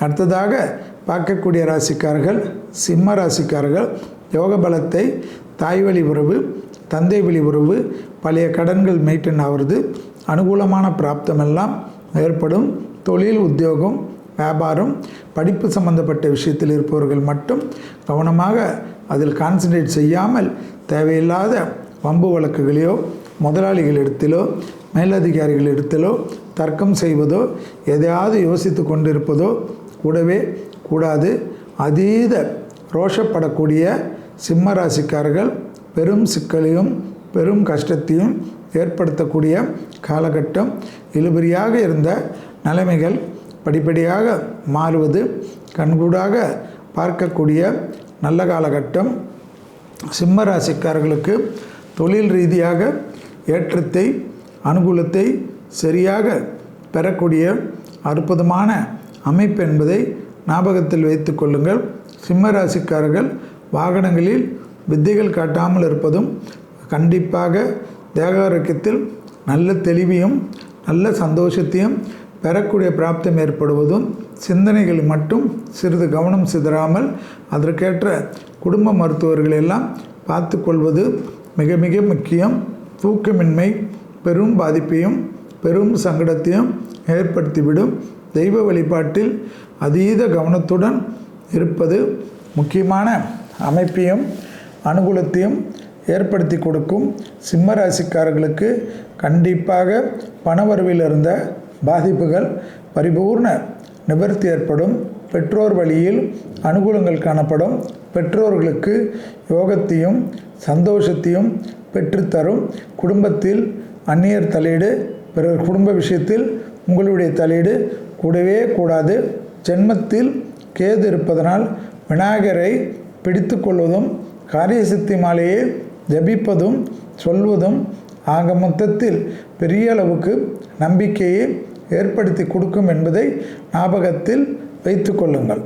அடுத்ததாக பார்க்கக்கூடிய ராசிக்காரர்கள் சிம்ம ராசிக்காரர்கள் யோக பலத்தை தாய் வழி உறவு தந்தை வழி உறவு பழைய கடன்கள் மெயின்டைன் ஆகிறது அனுகூலமான பிராப்தமெல்லாம் ஏற்படும். தொழில் உத்தியோகம் வியாபாரம் படிப்பு சம்பந்தப்பட்ட விஷயத்தில் இருப்பவர்கள் மட்டும் கவனமாக அதில் கான்சன்ட்ரேட் செய்யாமல் தேவையில்லாத வம்பு வழக்குகளையோ முதலாளிகளிடத்திலோ மேலதிகாரிகளிடத்திலோ தர்க்கம் செய்வதோ எதையாவது யோசித்து கொண்டிருப்பதோ கூடவே கூடாது. அதீத ரோஷப்படக்கூடிய சிம்ம ராசிக்காரர்கள் பெரும் சிக்கலையும் பெரும் கஷ்டத்தையும் ஏற்படுத்தக்கூடிய காலகட்டம். இழுபறியாக இருந்த நிலைமைகள் படிப்படியாக மாறுவது கண்கூடாக பார்க்கக்கூடிய நல்ல காலகட்டம். சிம்ம ராசிக்காரர்களுக்கு தொழில் ரீதியாக ஏற்றத்தை அனுகூலத்தை சரியாக பெறக்கூடிய அற்புதமான அமைப்பு என்பதை ஞாபகத்தில் வைத்து கொள்ளுங்கள். சிம்ம ராசிக்காரர்கள் வாகனங்களில் வித்தைகள் காட்டாமல் இருப்பதும் கண்டிப்பாக தேகாரோக்கியத்தில் நல்ல தெளிவையும் நல்ல சந்தோஷத்தையும் பெறக்கூடிய பிராப்தம் ஏற்படுவதும் சிந்தனைகள் மட்டும் சிறிது கவனம் சிதறாமல் அதற்கேற்ற குடும்ப மருத்துவர்கள் எல்லாம் பார்த்து கொள்வது மிக மிக முக்கியம். தூக்கமின்மை பெரும் பாதிப்பையும் பெரும் சங்கடத்தையும் ஏற்படுத்திவிடும். தெய்வ வழிபாட்டில் அதீத கவனத்துடன் இருப்பது முக்கியமான அமைப்பையும் அனுகூலத்தையும் ஏற்படுத்தி கொடுக்கும். சிம்ம ராசிக்காரர்களுக்கு கண்டிப்பாக பணவரவில் இருந்த பாதிப்புகள் பரிபூர்ண நிவர்த்தி ஏற்படும். பெற்றோர் வழியில் அனுகூலங்கள் காணப்படும். பெற்றோர்களுக்கு யோகத்தையும் சந்தோஷத்தையும் பெற்றுத்தரும். குடும்பத்தில் அந்நியர் தலையீடு பிறர் குடும்ப விஷயத்தில் உங்களுடைய தலையீடு கூடவே கூடாது. ஜென்மத்தில் கேது இருப்பதனால் விநாயகரை பிடித்து கொள்வதும் காரியசித்தி மாலையை ஜபிப்பதும் சொல்வதும் ஆக மொத்தத்தில் பெரிய அளவுக்கு நம்பிக்கையை ஏற்படுத்தி கொடுக்கும் என்பதை ஞாபகத்தில் வைத்து கொள்ளுங்கள்.